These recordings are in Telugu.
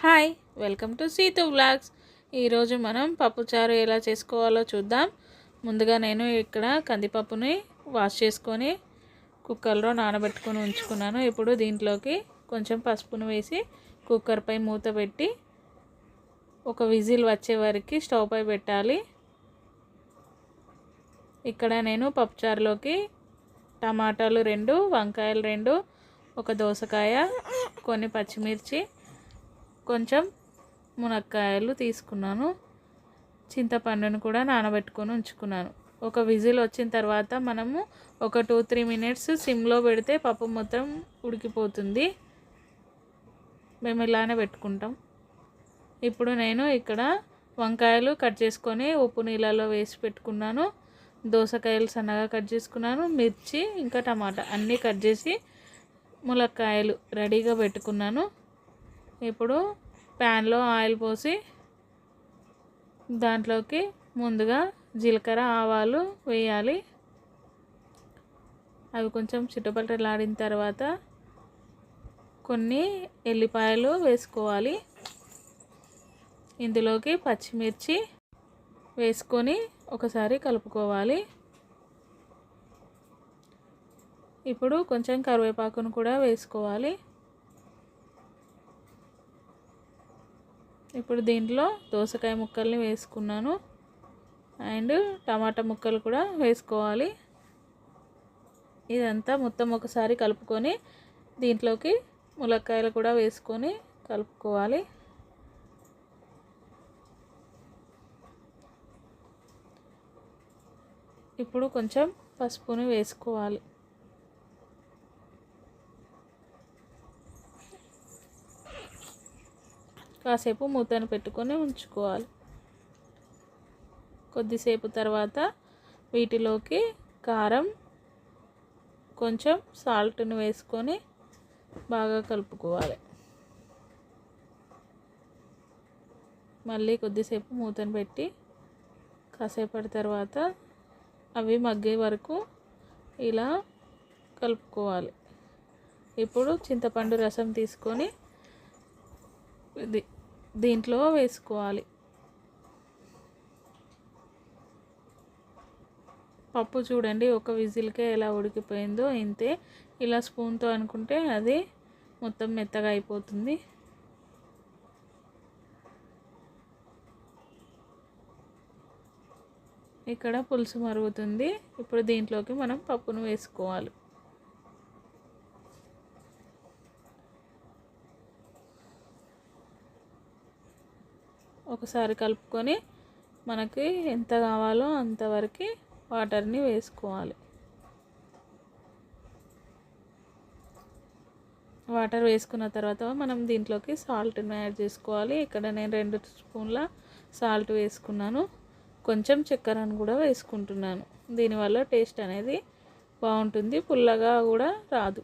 Hi welcome to Seetu vlogs. ఈరోజు మనం పప్పుచారు ఎలా చేసుకోవాలో చూద్దాం. ముందుగా నేను ఇక్కడ కందిపప్పుని వాష్ చేసుకొని కుక్కర్లో నానబెట్టుకొని ఉంచుకున్నాను. ఇప్పుడు దీంట్లోకి కొంచెం పసుపును వేసి కుక్కర్పై మూత పెట్టి ఒక విజిల్ వచ్చే వరకు స్టవ్ పై పెట్టాలి. ఇక్కడ నేను పప్పుచారులోకి టమాటాలు రెండు వంకాయలు రెండు ఒక దోసకాయ కొన్ని పచ్చిమిర్చి కొంచెం మునక్కాయలు తీసుకున్నాను. చింతపండును కూడా నానబెట్టుకొని ఉంచుకున్నాను. ఒక విజిల్ వచ్చిన తర్వాత మనము ఒక టూ త్రీ మినిట్స్ సిమ్లో పెడితే పప్పు మొత్తం ఉడికిపోతుంది. మేము ఇలానే పెట్టుకుంటాం. ఇప్పుడు నేను ఇక్కడ వంకాయలు కట్ చేసుకొని ఉప్పు నీళ్ళలో వేసి పెట్టుకున్నాను. దోసకాయలు సన్నగా కట్ చేసుకున్నాను. మిర్చి ఇంకా టమాటా అన్నీ కట్ చేసి ములక్కాయలు రెడీగా పెట్టుకున్నాను. ఇప్పుడు ప్యాన్లో ఆయిల్ పోసి దాంట్లోకి ముందుగా జీలకర్ర ఆవాలు వేయాలి. అవి కొంచెం చిట్టపట్టలాడిన తర్వాత కొన్ని ఎల్లిపాయలు వేసుకోవాలి. ఇందులోకి పచ్చిమిర్చి వేసుకొని ఒకసారి కలుపుకోవాలి. ఇప్పుడు కొంచెం కరివేపాకును కూడా వేసుకోవాలి. ఇప్పుడు దీంట్లో దోసకాయ ముక్కల్ని వేసుకున్నాను. అండ్ టమాటా ముక్కలు కూడా వేసుకోవాలి. ఇదంతా మొత్తం ఒకసారి కలుపుకొని దీంట్లోకి ములక్కాయలు కూడా వేసుకొని కలుపుకోవాలి. ఇప్పుడు కొంచెం పసుపుని వేసుకోవాలి. కాసేపు మూతను పెట్టుకొని ఉంచుకోవాలి. కొద్దిసేపు తర్వాత వీటిలోకి కారం కొంచెం సాల్ట్ని వేసుకొని బాగా కలుపుకోవాలి. మళ్ళీ కొద్దిసేపు మూతను పెట్టి కాసేపటి తర్వాత అవి మగ్గే వరకు ఇలా కలుపుకోవాలి. ఇప్పుడు చింతపండు రసం తీసుకొని ఇది దీంట్లో వేసుకోవాలి. పప్పు చూడండి ఒక విజిల్కే ఎలా ఉడికిపోయిందో ఇంతే. ఇలా స్పూన్తో అనుకుంటే అది మొత్తం మెత్తగా అయిపోతుంది. ఇక్కడ పులుసు మరుగుతుంది. ఇప్పుడు దీంట్లోకి మనం పప్పును వేసుకోవాలి. ఒకసారి కలుపుకొని మనకి ఎంత కావాలో అంతవరకు వాటర్ని వేసుకోవాలి. వాటర్ వేసుకున్న తర్వాత మనం దీంట్లోకి సాల్ట్ని యాడ్ చేసుకోవాలి. ఇక్కడ నేను రెండు స్పూన్ల సాల్ట్ వేసుకున్నాను. కొంచెం చక్కెరను కూడా వేసుకుంటున్నాను. దీనివల్ల టేస్ట్ అనేది బాగుంటుంది. పుల్లగా కూడా రాదు.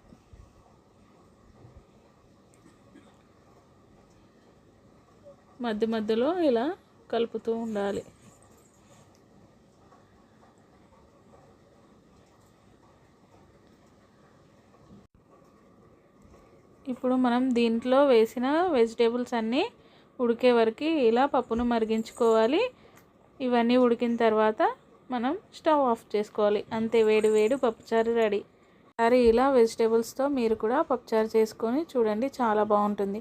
మధ్య మధ్యలో ఇలా కలుపుతూ ఉండాలి. ఇప్పుడు మనం దీంట్లో వేసిన వెజిటేబుల్స్ అన్నీ ఉడికే వరకు ఇలా పప్పును మరిగించుకోవాలి. ఇవన్నీ ఉడికిన తర్వాత మనం స్టవ్ ఆఫ్ చేసుకోవాలి. అంతే వేడి వేడి పప్పుచారు రెడీ. సరే ఇలా వెజిటేబుల్స్తో మీరు కూడా పప్పుచారు చేసుకొని చూడండి చాలా బాగుంటుంది.